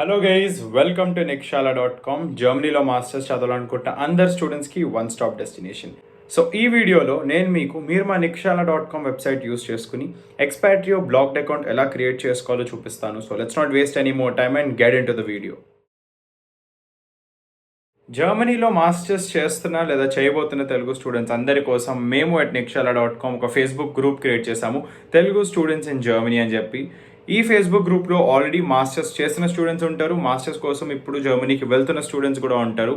Hello guys welcome to Nikshala dot com జర్మనీలో masters చదవాలనుకుంటున్న అందరు స్టూడెంట్స్కి వన్ స్టాప్ డెస్టినేషన్ సో ఈ వీడియోలో నేను మీకు మీరు మా Nikshala dot com website use చేసుకుని ఎక్స్పాట్రియో బ్లాక్డ్ అకౌంట్ ఎలా క్రియేట్ చేసుకోవాలో చూపిస్తాను. So let's not waste any more time and get into the video జర్మనీలో మాస్టర్స్ చేస్తున్న లేదా చేయబోతున్న తెలుగు స్టూడెంట్స్ అందరి కోసం మేము అట్ నిక్షాలా డాట్ కామ్ ఒక ఫేస్బుక్ గ్రూప్ క్రియేట్ చేశాము. తెలుగు స్టూడెంట్స్ ఇన్ జర్మనీ అని చెప్పి ఈ ఫేస్బుక్ గ్రూప్లో ఆల్రెడీ మాస్టర్స్ చేసిన స్టూడెంట్స్ ఉంటారు. మాస్టర్స్ కోసం ఇప్పుడు జర్మనీకి వెళ్తున్న స్టూడెంట్స్ కూడా ఉంటారు.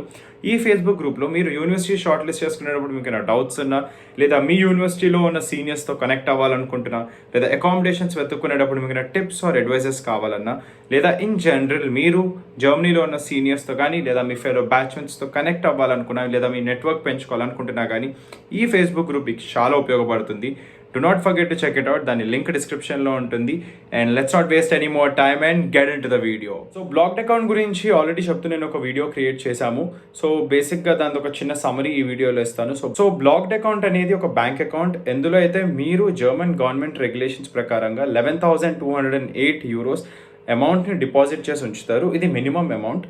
ఈ ఫేస్బుక్ గ్రూప్లో మీరు యూనివర్సిటీ షార్ట్ లిస్ట్ చేసుకునేటప్పుడు మీకు ఏమైనా డౌట్స్ ఉన్నా లేదా మీ యూనివర్సిటీలో ఉన్న సీనియర్స్తో కనెక్ట్ అవ్వాలనుకుంటున్నా లేదా అకామిడేషన్స్ వెతుక్కునేటప్పుడు మీకు ఏమైనా టిప్స్ ఆర్ అడ్వైజెస్ కావాలన్నా లేదా ఇన్ జనరల్ మీరు జర్మనీలో ఉన్న సీనియర్స్తో కానీ లేదా మీ ఫెలో బ్యాచ్మెంట్స్తో కనెక్ట్ అవ్వాలనుకున్నా లేదా మీ నెట్వర్క్ పెంచుకోవాలనుకుంటున్నా కానీ ఈ ఫేస్బుక్ గ్రూప్ మీకు చాలా ఉపయోగపడుతుంది. Do not forget to check it out దాని లింక్ డిస్క్రిప్షన్లో ఉంటుంది. And let's not waste any more time and get into the video so blocked account గురించి ఆల్రెడీ చెప్తూ నేను ఒక వీడియో క్రియేట్ చేశాము. సో బేసిక్గా దాని ఒక చిన్న సమరీ ఈ వీడియోలో ఇస్తాను. సో సో బ్లాక్డ్ అకౌంట్ అనేది ఒక బ్యాంక్ అకౌంట్ ఎందులో అయితే మీరు జర్మన్ గవర్నమెంట్ రెగ్యులేషన్స్ ప్రకారంగా eleven thousand two hundred and eight euros అమౌంట్ని డిపాజిట్ చేసి ఉంచుతారు. ఇది మినిమం అమౌంట్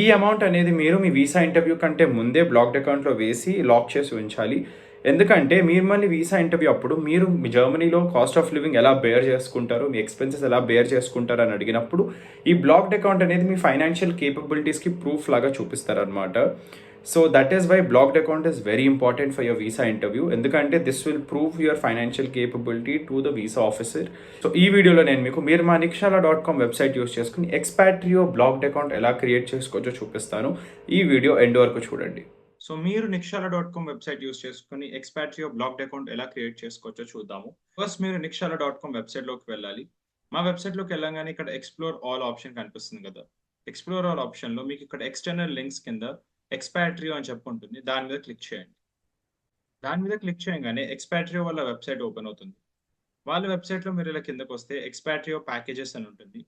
ఈ అమౌంట్ అనేది మీరు మీ వీసా ఇంటర్వ్యూ కంటే ముందే బ్లాక్డ్ అకౌంట్లో వేసి లాక్ చేసి ఉంచాలి. ఎందుకంటే మీరు మళ్ళీ వీసా ఇంటర్వ్యూ అప్పుడు మీరు మీ జర్మనీలో కాస్ట్ ఆఫ్ లివింగ్ ఎలా బేర్ చేసుకుంటారు మీ ఎక్స్పెన్సెస్ ఎలా బేర్ చేసుకుంటారు అని అడిగినప్పుడు ఈ బ్లాక్డ్ అకౌంట్ అనేది మీ ఫైనాన్షియల్ కేపబిలిటీస్కి ప్రూఫ్ లాగా చూపిస్తారనమాట so that is why blocked account is very important for your visa interview ఎందుకంటే this will prove your financial capability to the visa officer so ఈ వీడియోలో నేను మీకు మీరు మా Nikshala dot com website use చేసుకుని Expatrio blocked account ఎలా create చేసుకోవచ్చో చూపిస్తాను. ఈ వీడియో ఎండ్ వరకు చూడండి. సో మీరు Nikshala dot com website use చేసుకుని ఎక్స్పాట్రియో బ్లాక్డ్ అకౌంట్ ఎలా క్రియేట్ చేసుకోవచ్చో చూద్దాము. ఫస్ట్ మీరు నిక్షాల డాట్ కామ్ వెబ్సైట్లోకి వెళ్ళాలి. మా వెబ్సైట్లోకి వెళ్ళగానే ఇక్కడ ఎక్స్ప్లోర్ ఆల్ ఆప్షన్ కనిపిస్తుంది కదా. ఎక్స్ప్లోర్ ఆల్ ఆప్షన్లో మీకు ఇక్కడ ఎక్స్టర్నల్ లింక్స్ కింద ఎక్స్పాట్రియో అని చెప్పి ఉంటుంది. దాని మీద క్లిక్ చేయండి. దాని మీద క్లిక్ చేయగానే ఎక్స్పాట్రియో వాళ్ళ వెబ్సైట్ ఓపెన్ అవుతుంది. వాళ్ళ వెబ్సైట్లో మీరు ఇలా కిందకు వస్తే ఎక్స్పాట్రియో ప్యాకేజెస్ అని ఉంటుంది.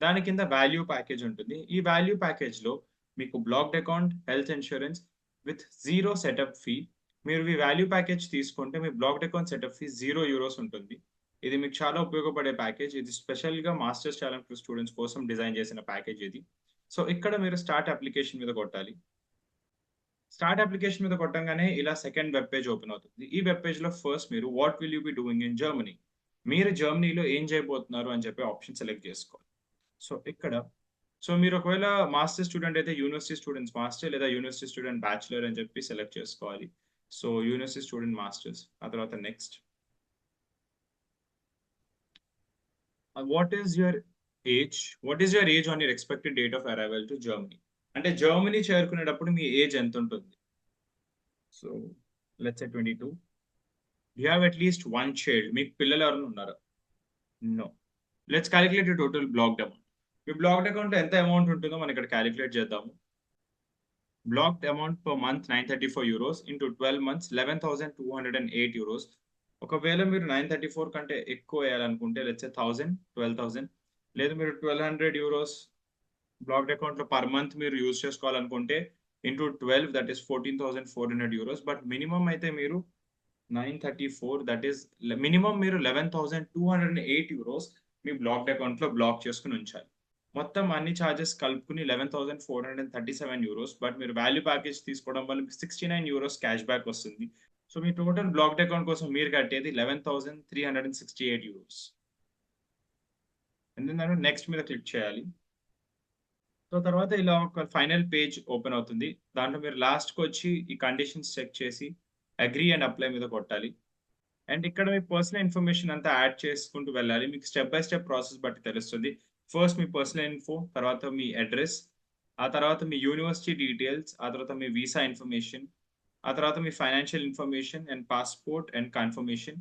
దాని కింద వాల్యూ ప్యాకేజ్ ఉంటుంది. ఈ వాల్యూ ప్యాకేజ్లో మీకు blocked account health insurance with zero setup fee మీరు ఈ వాల్యూ ప్యాకేజ్ తీసుకుంటే మీ blocked account setup fee zero euros ఉంటుంది. ఇది మీకు చాలా ఉపయోగపడే ప్యాకేజ్ ఇది స్పెషల్గా మాస్టర్స్ టాలెంట్ స్టూడెంట్స్ కోసం డిజైన్ చేసిన ప్యాకేజ్ ఇది. సో ఇక్కడ మీరు స్టార్ట్ అప్లికేషన్ మీద కొట్టాలి. స్టార్ట్ అప్లికేషన్ మీద కొట్టంగానే ఇలా సెకండ్ వెబ్ పేజ్ ఓపెన్ అవుతుంది. ఈ వెబ్ పేజ్లో ఫస్ట్ మీరు what will you be doing in Germany మీరు జర్మనీలో ఏం చేయబోతున్నారు అని చెప్పి ఆప్షన్ సెలెక్ట్ చేసుకోవాలి. సో ఇక్కడ సో మీరు ఒకవేళ మాస్టర్ స్టూడెంట్ అయితే యూనివర్సిటీ స్టూడెంట్స్ మాస్టర్ లేదా యూనివర్సిటీ స్టూడెంట్ బ్యాచులర్ అని చెప్పి సెలెక్ట్ చేసుకోవాలి. సో యూనివర్సిటీ స్టూడెంట్ మాస్టర్స్ ఆ తర్వాత next. What is your age what is your age on your expected date of arrival to Germany అంటే జర్మనీ చేరుకునేటప్పుడు మీ ఏజ్ ఎంత ఉంటుంది? So let's twenty two you have at least one child మీకు పిల్లలు ఎవరైనా ఉన్నారా? No let's calculate total blocked amount me blocked account ఎంత అమౌంట్ ఉంటుందో మనం ఇక్కడ క్యాలిక్యులేట్ చేద్దాము. Blocked amount per month nine thirty four euros into twelve months eleven thousand two hundred and eight euros ఒకవేళ మీరు నైన్ థర్టీ ఫోర్ కంటే ఎక్కువ వేయాలనుకుంటే లెట్స్ థౌసండ్ ట్వెల్వ్ థౌసండ్ లేదు మీరు ట్వెల్వ్ హండ్రెడ్ యూరోస్ బ్లాక్డ్ అకౌంట్లో పర్ మంత్ మీరు use చేసుకోవాలనుకుంటే into twelve that is fourteen thousand four hundred euros but minimum అయితే మీరు nine thirty four that is minimum మీరు eleven thousand two hundred and eight euros me blocked అకౌంట్లో block చేసుకుని ఉంచాలి. మొత్తం అన్ని ఛార్జెస్ కలుపుకుని eleven thousand four hundred and thirty seven euros but మీరు వాల్యూ ప్యాకేజ్ తీసుకోవడం వల్ల మీకు sixty nine euros cash back వస్తుంది. సో మీ టోటల్ బ్లాక్డ్ అకౌంట్ కోసం మీరు కట్టేది eleven thousand three hundred and sixty eight euros ఎందుకంటే నెక్స్ట్ మీద క్లిక్ చేయాలి. సో తర్వాత ఇలా ఒక ఫైనల్ పేజ్ ఓపెన్ అవుతుంది. దాంట్లో మీరు లాస్ట్కి వచ్చి ఈ కండిషన్స్ చెక్ చేసి అగ్రీ అండ్ అప్లై మీద కొట్టాలి. అండ్ ఇక్కడ మీ పర్సనల్ ఇన్ఫర్మేషన్ అంతా యాడ్ చేసుకుంటూ వెళ్ళాలి. మీకు స్టెప్ బై స్టెప్ ప్రాసెస్ బట్టి తెలుస్తుంది. ఫస్ట్ మీ పర్సనల్ ఇన్ఫో తర్వాత మీ అడ్రస్ ఆ తర్వాత మీ యూనివర్సిటీ డీటెయిల్స్ ఆ తర్వాత మీ వీసా ఇన్ఫర్మేషన్ ఆ తర్వాత మీ financial information and passport and confirmation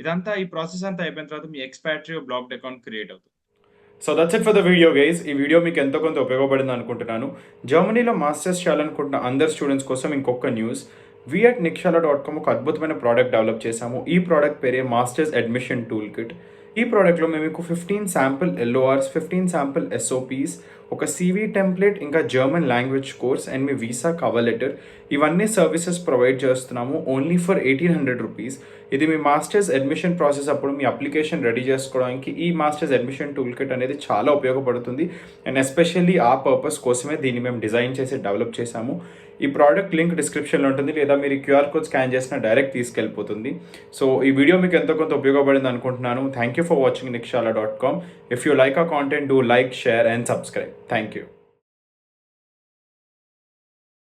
ఇదంతా ఈ ప్రాసెస్ అంతా అయిపోయిన తర్వాత మీ ఎక్స్పాట్రీ బ్లాక్డ్ అకౌంట్ క్రియేట్ అవుతుంది. So that's it for the video guys ఈ వీడియో మీకు ఎంతో కొంత ఉపయోగపడింది అనుకుంటున్నాను. జర్మనీలో మాస్టర్స్ చేయాలనుకుంటున్న అందరు స్టూడెంట్స్ కోసం ఇంకొక news we at Nikshala dot com ఒక అద్భుతమైన ప్రోడక్ట్ డెవలప్ చేశాము. ఈ ప్రోడక్ట్ పేరే మాస్టర్స్ అడ్మిషన్ టూల్ కిట్ ఈ ప్రోడక్ట్లో మేము మీకు fifteen sample LORs fifteen sample SOPs ఒక సీవీ టెంప్లెట్ ఇంకా జర్మన్ లాంగ్వేజ్ కోర్స్ అండ్ మీ వీసా కవర్ లెటర్ ఇవన్నీ సర్వీసెస్ ప్రొవైడ్ చేస్తున్నాము. Only for eighteen hundred rupees ఇది మీ మాస్టర్స్ అడ్మిషన్ ప్రాసెస్ అప్పుడు మీ అప్లికేషన్ రెడీ చేసుకోవడానికి ఈ మాస్టర్స్ అడ్మిషన్ టూల్ కిట్ అనేది చాలా ఉపయోగపడుతుంది. అండ్ ఎస్పెషల్లీ ఆ పర్పస్ కోసమే దీన్ని మేము డిజైన్ చేసి డెవలప్ చేశాము. ఈ ప్రోడక్ట్ లింక్ డిస్క్రిప్షన్లో ఉంటుంది. లేదా మీరు క్యూఆర్ కోడ్ స్కాన్ చేసిన డైరెక్ట్ తీసుకెళ్ళిపోతుంది. సో ఈ వీడియో మీకు ఎంతో కొంత ఉపయోగపడింది అనుకుంటున్నాను. Thank you for watching Nikshala dot com if you like a content do like share and subscribe thank you